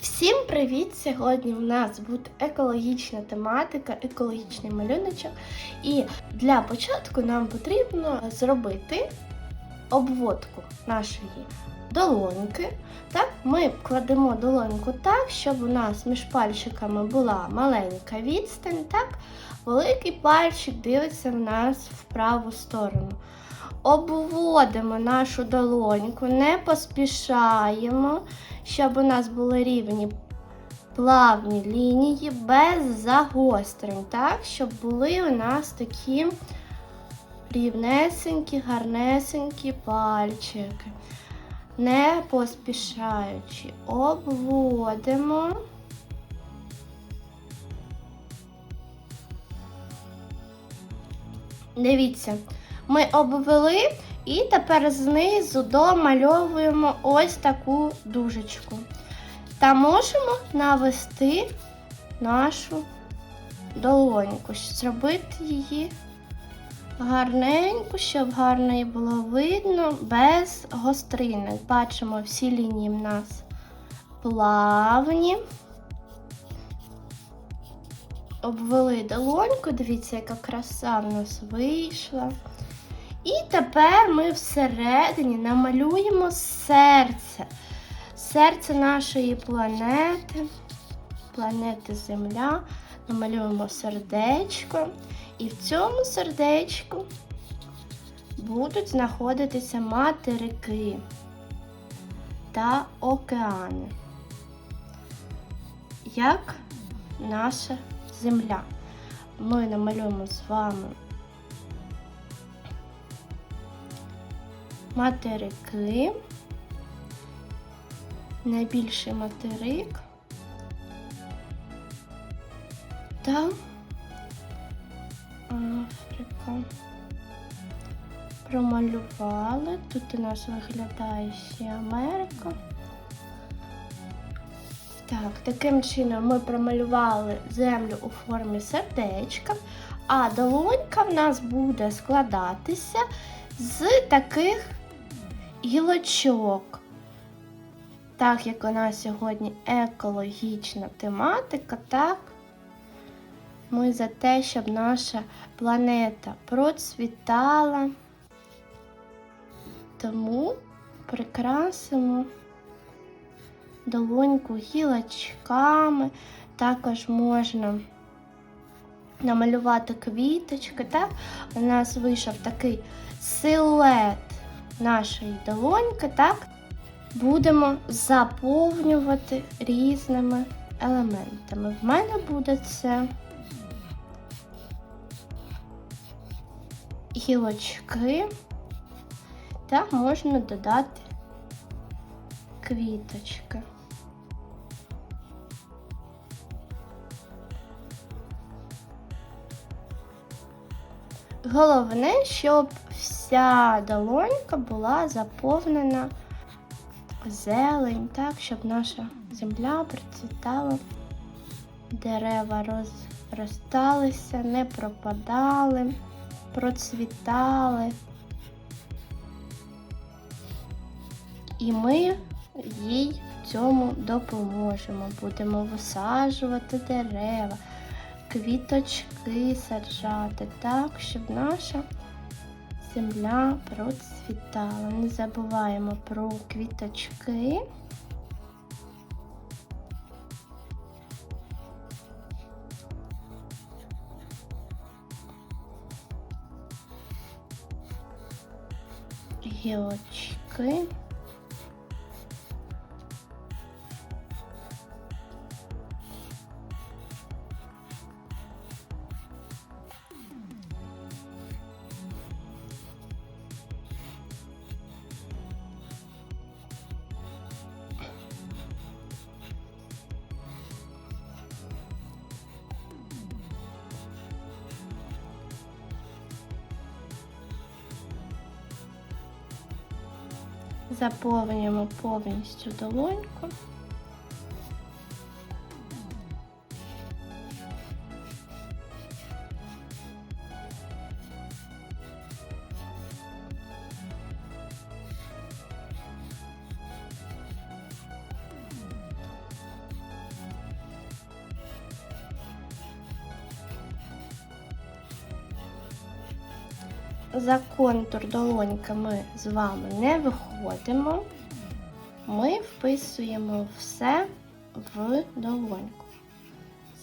Всім привіт! Сьогодні в нас буде екологічна тематика, екологічний малюночок. І для початку нам потрібно зробити обводку нашої долоньки. Так, ми кладемо долоньку так, щоб у нас між пальчиками була маленька відстань. Так, великий пальчик дивиться в нас в праву сторону. Обводимо нашу долоньку, не поспішаємо, щоб у нас були рівні плавні лінії без загострень, так, щоб були у нас такі рівнесенькі, гарнесенькі пальчики. Не поспішаючи, обводимо. Дивіться, ми обвели і тепер знизу домальовуємо ось таку дужечку. Та можемо навести нашу долоньку, зробити її гарненьку, щоб гарно її було видно, без гостринок. Бачимо, всі лінії в нас плавні. Обвели долоньку, дивіться, яка краса в нас вийшла. І тепер ми всередині намалюємо серце. Серце нашої планети, планети Земля. Намалюємо сердечко. І в цьому сердечку будуть знаходитися материки та океани. Як наша Земля. Ми намалюємо з вами материки. Найбільший материк та Африка. Промалювали. Тут у нас виглядає ще Америка. Так, таким чином ми промалювали землю у формі сердечка, а долонька в нас буде складатися з таких гілочок. Так як у нас сьогодні екологічна тематика, так, ми за те, щоб наша планета процвітала, тому прикрасимо долоньку гілочками, також можна намалювати квіточки. Так? У нас вийшов такий силует нашої долоньки, так? Будемо заповнювати різними елементами. В мене буде це гілочки, та можна додати квіточки. Головне, щоб вся долонька була заповнена зелень, так, щоб наша земля процвітала, дерева розросталися, не пропадали, процвітали. І ми їй в цьому допоможемо. Будемо висаджувати дерева квіточки саджати так, щоб наша земля процвітала. Не забуваємо про квіточки. Гілочки. заповнюємо повністю долоньку. За контур долонька ми з вами не виходимо. Ми вписуємо все в долоньку.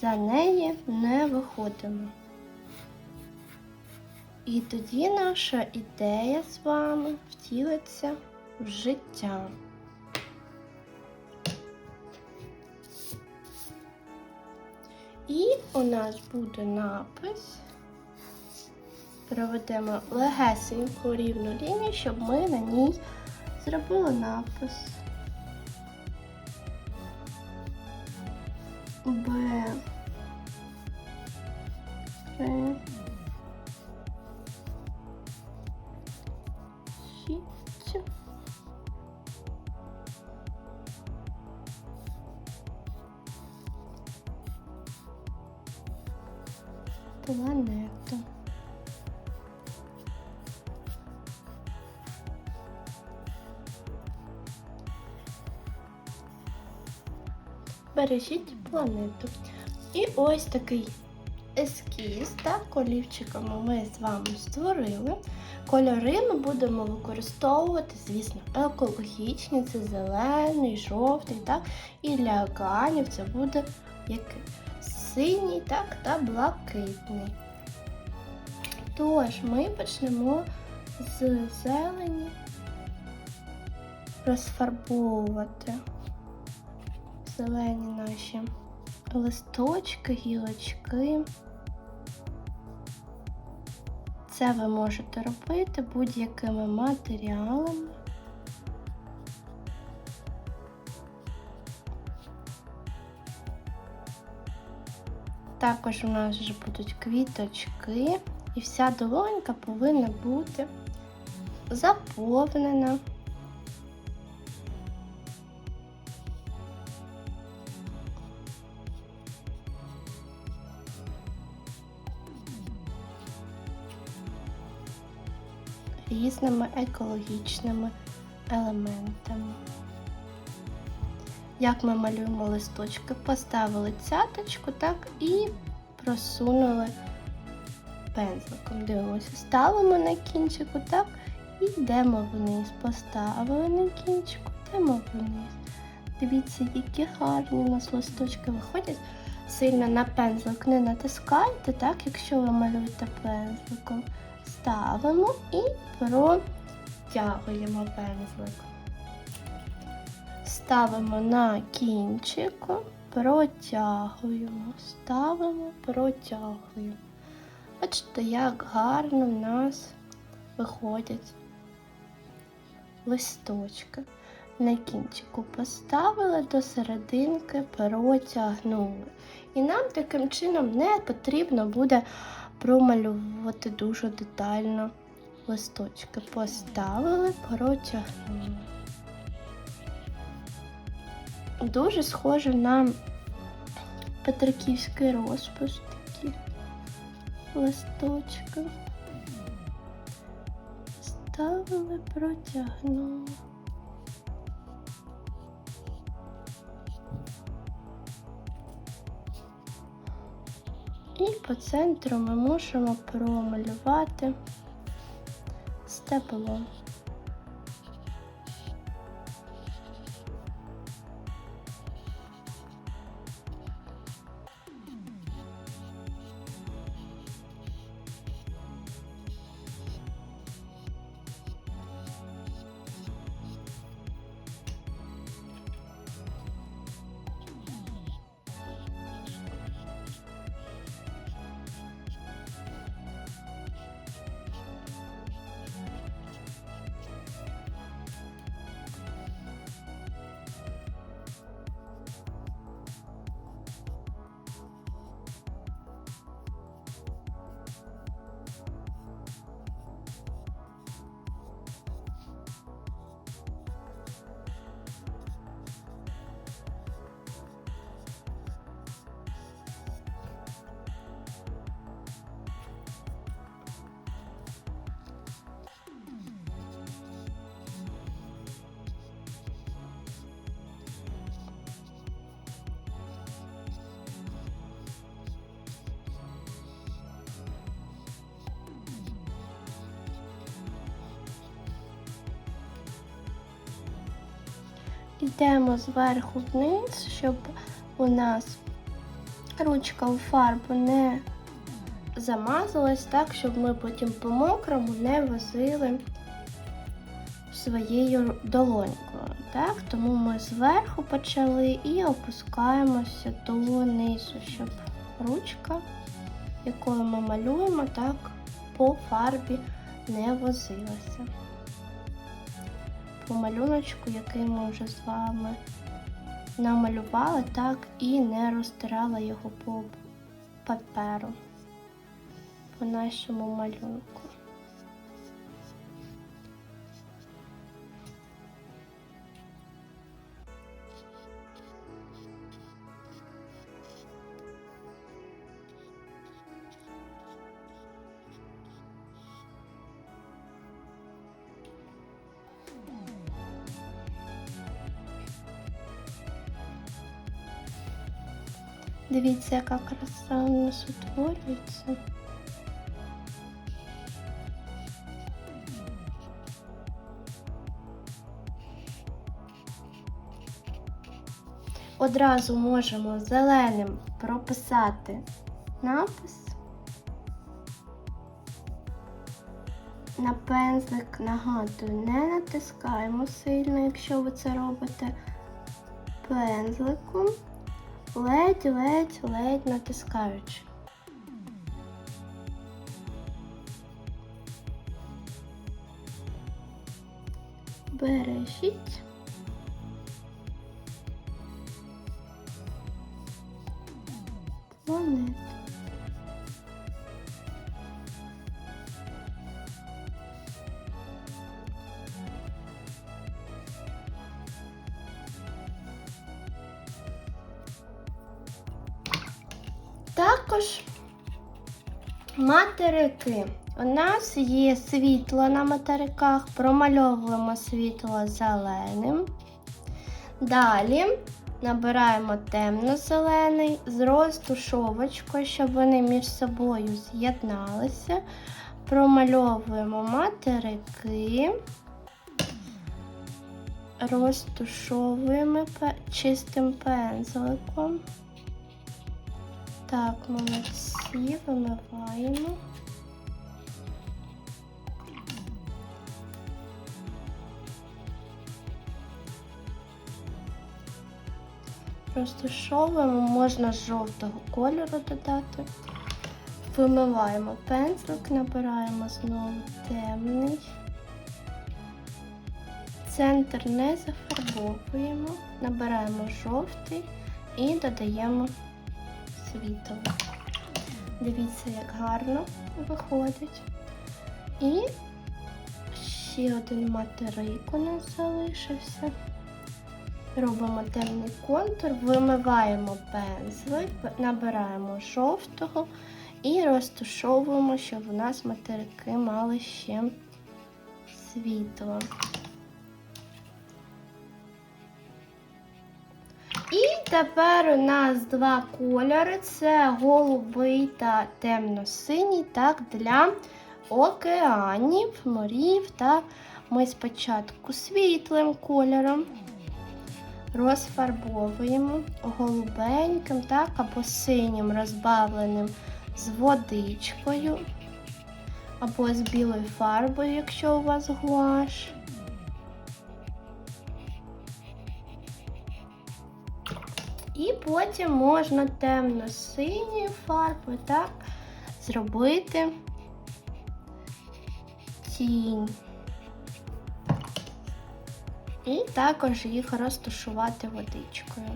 За неї не виходимо. І тоді наша ідея з вами втілиться в життя. І у нас буде напис. Проведемо легесеньку рівну лінію, щоб ми на ній зробили напис. Б. Р. Бережіть планету. І ось такий ескіз, так, олівчиками ми з вами створили. Кольори ми будемо використовувати, звісно, екологічні, це зелений, жовтий, так, і для океанів це буде який? синій, так, та блакитний. Тож ми почнемо з зелені розфарбовувати зелені наші листочки, гілочки. Це ви можете робити будь-якими матеріалами. Також у нас вже будуть квіточки, і вся долонька повинна бути заповнена. Різними екологічними елементами. Як ми малюємо листочки, поставили цяточку, так і просунули пензликом. Дивимося, ставимо на кінчику, так, і йдемо вниз. Поставили на кінчику, йдемо вниз. Дивіться, які гарні у нас листочки виходять. Сильно на пензлик не натискайте, так, якщо ви малюєте пензликом. Ставимо і протягуємо пензлик. Ставимо на кінчику, протягуємо, ставимо, протягуємо. Бачите, як гарно в нас виходять листочки. На кінчику поставили до серединки, протягнули. І нам таким чином не потрібно буде промалювати дуже детально листочки. Поставили, протягнули. Дуже схоже на петриківський розпис такі листочки. Ставили, протягнули. І по центру ми можемо промалювати стебло. Йдемо зверху вниз, щоб у нас ручка у фарбу не замазалась так, щоб ми потім по мокрому не возили своєю долонькою. Так? Тому ми зверху почали і опускаємося донизу, щоб ручка, якою ми малюємо, так по фарбі не возилася. По малюночку, який ми вже з вами намалювали, так і не розтирала його по паперу, по нашому малюнку. Дивіться, яка краса у нас утворюється. Одразу можемо зеленим прописати напис. На пензлик нагадую, не натискаємо сильно, якщо ви це робите пензликом ледь-ледь-ледь натискаючи. Бережіть. Також материки. У нас є світло на материках, промальовуємо світло зеленим. Далі набираємо темно-зелений з розтушовочкою, щоб вони між собою з'єдналися. Промальовуємо материки, розтушовуємо чистим пензликом. Так, молодці, вимиваємо. Розташовуємо, можна з жовтого кольору додати. Вимиваємо пензлик, набираємо знову темний. Центр не зафарбовуємо, набираємо жовтий і додаємо світло. Дивіться, як гарно виходить. І ще один материк у нас залишився. Робимо темний контур, вимиваємо пензлик, набираємо жовтого і розташовуємо, щоб у нас материки мали ще світло. Тепер у нас два кольори: це голубий та темно-синій, так, для океанів, морів. Та ми спочатку світлим кольором розфарбовуємо голубеньким, так, або синім розбавленим з водичкою, або з білою фарбою, якщо у вас гуаш. Потім можна темно-синьою фарбою так зробити тінь. І також їх розташувати водичкою.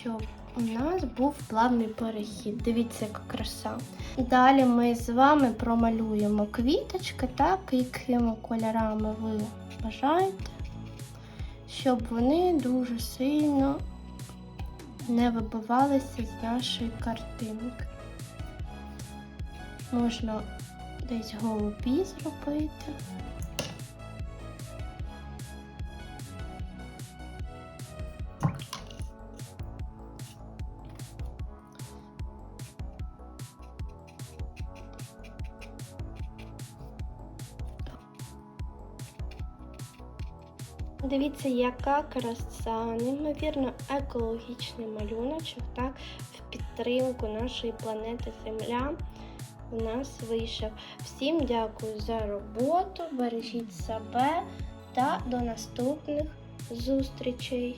Щоб у нас був плавний перехід. Дивіться, яка краса. Далі ми з вами промалюємо квіточки, так, якими кольорами ви бажаєте щоб вони дуже сильно не вибивалися з нашої картинки. Можна десь голубі зробити. Дивіться, яка краса, неймовірно екологічний малюночок, так, в підтримку нашої планети Земля у нас вийшов. Всім дякую за роботу, бережіть себе та до наступних зустрічей.